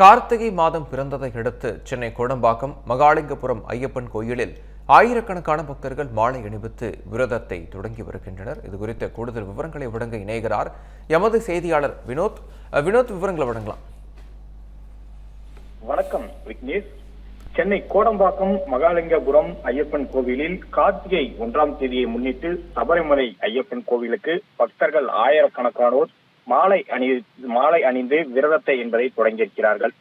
கார்த்திகை மாதம் பிறந்ததை அடுத்து சென்னை கோடம்பாக்கம் மகாலிங்கபுரம் ஐயப்பன் கோயிலில் ஆயிரக்கணக்கான பக்தர்கள் மாலை அணிவித்து விரதத்தை தொடங்கி வருகின்றனர். இது குறித்த கூடுதல் விவரங்களை வழங்க இணைகிறார் எமது செய்தியாளர் வினோத். வினோத் விவரங்களை வழங்கலாம். வணக்கம் விக்னேஷ். சென்னை கோடம்பாக்கம் மகாலிங்கபுரம் ஐயப்பன் கோவிலில் கார்த்திகை ஒன்றாம் தேதியை முன்னிட்டு சபரிமலை ஐயப்பன் கோவிலுக்கு பக்தர்கள் ஆயிரக்கணக்கானோர் மாலை அணி மாலை அணிந்து விரதத்தை என்பதை தொடங்கியிருக்கிறார்கள்.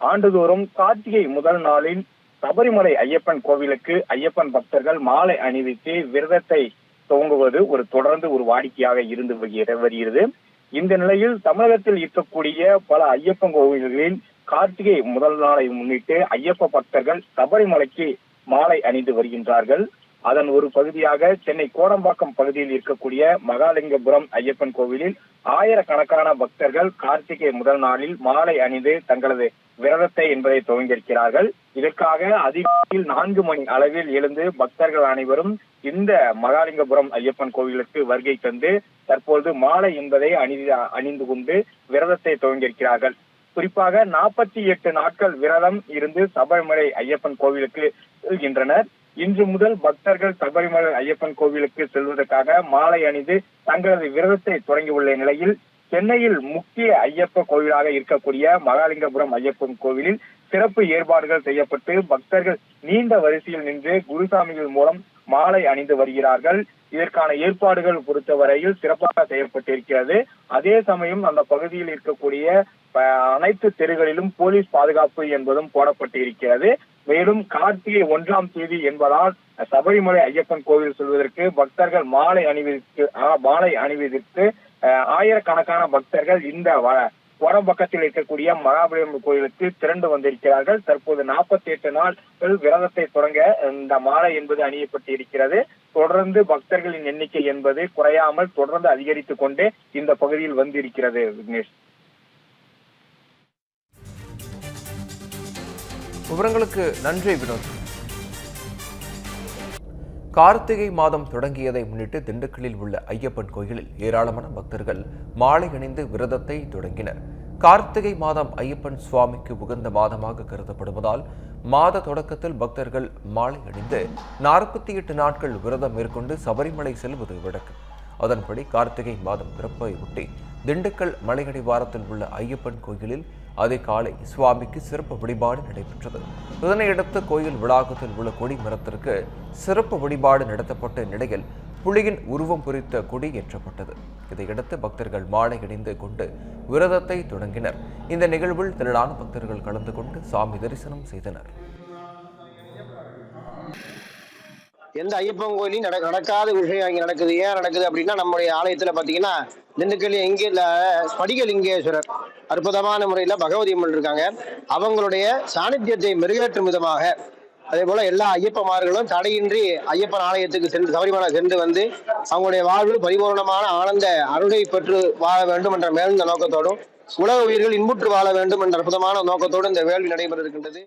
ஆண்டுதோறும் கார்த்திகை முதல் நாளில் சபரிமலை ஐயப்பன் கோவிலுக்கு ஐயப்பன் பக்தர்கள் மாலை அணிவித்து விரதத்தை துவங்குவது ஒரு தொடர்ந்து ஒரு வாடிக்கையாக இருந்து வருகிறது. இந்த நிலையில் தமிழகத்தில் இருக்கக்கூடிய பல ஐயப்பன் கோவில்களில் கார்த்திகை முதல் நாளை முன்னிட்டு ஐயப்ப பக்தர்கள் சபரிமலைக்கு மாலை அணிந்து வருகின்றார்கள். அதன் ஒரு பகுதியாக சென்னை கோடம்பாக்கம் பகுதியில் இருக்கக்கூடிய மகாலிங்கபுரம் ஐயப்பன் கோவிலில் ஆயிரக்கணக்கான பக்தர்கள் கார்த்திகை முதல் நாளில் மாலை அணிந்து தங்களது விரதத்தை என்பதை துவங்கியிருக்கிறார்கள். இதற்காக அதிகாலையில் நான்கு மணி அளவில் எழுந்து பக்தர்கள் அனைவரும் இந்த மகாலிங்கபுரம் ஐயப்பன் கோவிலுக்கு வருகை தந்து தற்பொழுது மாலை என்பதை அணிந்து அணிந்து கொண்டு விரதத்தை துவங்கியிருக்கிறார்கள். குறிப்பாக நாற்பத்தி எட்டு நாட்கள் விரதம் இருந்து சபரிமலை ஐயப்பன் கோவிலுக்கு செல்கின்றனர். இன்று முதல் பக்தர்கள் சபரிமலை ஐயப்பன் கோவிலுக்கு செல்வதற்காக மாலை அணிந்து தங்களது விரதத்தை தொடங்கியுள்ள நிலையில் சென்னையில் முக்கிய ஐயப்ப கோவிலாக இருக்கக்கூடிய மகாலிங்கபுரம் ஐயப்பன் கோவிலில் சிறப்பு ஏற்பாடுகள் செய்யப்பட்டு பக்தர்கள் நீண்ட வரிசையில் நின்று குருசாமிகள் மூலம் மாலை அணிந்து வருகிறார்கள். இதற்கான ஏற்பாடுகள் பொறுத்தவரையில் சிறப்பாக செய்யப்பட்டிருக்கிறது. அதே சமயம் அந்த பகுதியில் இருக்கக்கூடிய அஹ், அனைத்து தெருகளிலும் போலீஸ் பாதுகாப்பு என்பதும் போடப்பட்டு இருக்கிறது மேலும் கார்த்திகை ஒன்றாம் தேதி என்பதால் சபரிமலை ஐயப்பன் கோவில் செல்வதற்கு பக்தர்கள் மாலை அணிவித்து மாலை அணிவித்து ஆயிரக்கணக்கான பக்தர்கள் இந்த வ- வடம் பக்கத்தில் இருக்கக்கூடிய மகாபலிபுரம் கோயிலுக்கு திரண்டு வந்திருக்கிறார்கள். தற்போது நாற்பத்தி எட்டு நாட்கள் விரதத்தை தொடங்க இந்த மாலை என்பது அணியப்பட்டு இருக்கிறது தொடர்ந்து பக்தர்களின் எண்ணிக்கை என்பது குறையாமல் தொடர்ந்து அதிகரித்துக் கொண்டே இந்த பகுதியில் வந்திருக்கிறது விக்னேஷ். விவரங்களுக்கு நன்றி வினோத். கார்த்திகை மாதம் தொடங்கியதை முன்னிட்டு திண்டுக்கல்லில் உள்ள ஐயப்பன் கோயிலில் ஏராளமான பக்தர்கள் மாலை அணிந்து விரதத்தை தொடங்கினர். கார்த்திகை மாதம் ஐயப்பன் சுவாமிக்கு உகந்த மாதமாக கருதப்படுவதால் மாத தொடக்கத்தில் பக்தர்கள் மாலை அணிந்து நாற்பத்தி எட்டு நாட்கள் விரதம் மேற்கொண்டு சபரிமலை செல்வது வழக்கம். அதன்படி கார்த்திகை மாதம் பிறப்பை ஒட்டி திண்டுக்கல் மலையடிவாரத்தில் உள்ள ஐயப்பன் கோயிலில் அதிகாலை சுவாமிக்கு சிறப்பு வழிபாடு நடைபெற்றது. இதனையடுத்து கோயில் வளாகத்தில் உள்ள கொடி மரத்திற்கு சிறப்பு வழிபாடு நடத்தப்பட்ட நிலையில் புலியின் உருவம் குறித்த கொடி ஏற்றப்பட்டது. இதையடுத்து பக்தர்கள் மாலை அணிந்து கொண்டு விரதத்தை தொடங்கினர். இந்த நிகழ்வில் திரளான பக்தர்கள் கலந்து கொண்டு சாமி தரிசனம் செய்தனர். எந்த ஐயப்பன் கோயிலையும் நட நடக்காத விஷயம் இங்கே நடக்குது. ஏன் நடக்குது அப்படின்னா நம்முடைய ஆலயத்தில் பார்த்தீங்கன்னா திண்டுக்கல் எங்கே இல்லை ஸ்படிகலிங்கேஸ்வரர் அற்புதமான முறையில் பகவதி அம்மன் இருக்காங்க. அவங்களுடைய சாநித்தியத்தை மெருகேற்றும் விதமாக அதே போல எல்லா ஐயப்பமார்களும் தடையின்றி ஐயப்பன் ஆலயத்துக்கு சென்று சபரிமலை சென்று வந்து அவங்களுடைய வாழ்வில் பரிபூர்ணமான ஆனந்த அருளை பெற்று வாழ வேண்டும் என்ற மேல்ந்த நோக்கத்தோடும் உலக உயிர்கள் இன்புற்று வாழ வேண்டும் என்ற அற்புதமான நோக்கத்தோடு இந்த வேள்வி நடைபெற இருக்கின்றது.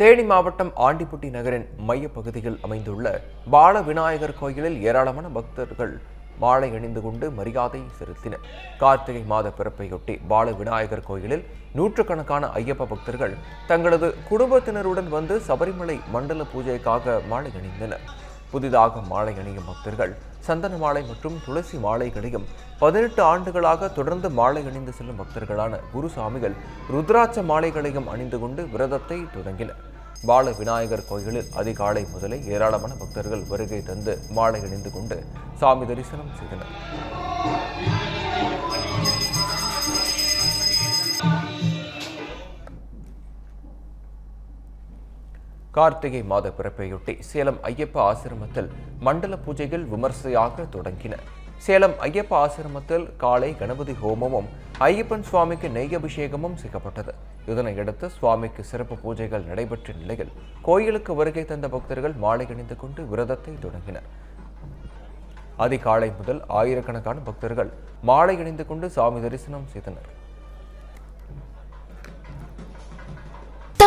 தேனி மாவட்டம் ஆண்டிப்பட்டி நகரின் மையப்பகுதியில் அமைந்துள்ள பால விநாயகர் கோயிலில் ஏராளமான பக்தர்கள் மாலை அணிந்து கொண்டு மரியாதை செலுத்தினர். கார்த்திகை மாத பிறப்பையொட்டி பால விநாயகர் கோயிலில் நூற்றுக்கணக்கான ஐயப்ப பக்தர்கள் தங்களது குடும்பத்தினருடன் வந்து சபரிமலை மண்டல பூஜைக்காக மாலை அணிந்தனர். புதிதாக மாலை அணியும் பக்தர்கள் சந்தன மாலை மற்றும் துளசி மாலைகளையும் பதினெட்டு ஆண்டுகளாக தொடர்ந்து மாலை அணிந்து செல்லும் பக்தர்களான குருசாமிகள் ருத்ராட்ச மாலைகளையும் அணிந்து கொண்டு விரதத்தை தொடங்கினர். பால விநாயகர் கோயிலில் அதிகாலை முதலே ஏராளமான பக்தர்கள் வருகை தந்து மாலை அணிந்து கொண்டு சாமி தரிசனம் செய்தனர். கார்த்திகை மாத பிறப்பையொட்டி சேலம் ஐயப்ப ஆசிரமத்தில் மண்டல பூஜைகள் விமர்சையாக தொடங்கின. சேலம் ஐயப்ப ஆசிரமத்தில் காலை கணபதி ஹோமமும் ஐயப்பன் சுவாமிக்கு நெய் அபிஷேகமும் செய்யப்பட்டது. இதனையடுத்து சுவாமிக்கு சிறப்பு பூஜைகள் நடைபெற்ற நிலையில் கோயிலுக்கு வருகை தந்த பக்தர்கள் மாலை அணிந்து கொண்டு விரதத்தை தொடங்கினர். அதிகாலை முதல் ஆயிரக்கணக்கான பக்தர்கள் மாலை அணிந்து கொண்டு சாமி தரிசனம் செய்தனர்.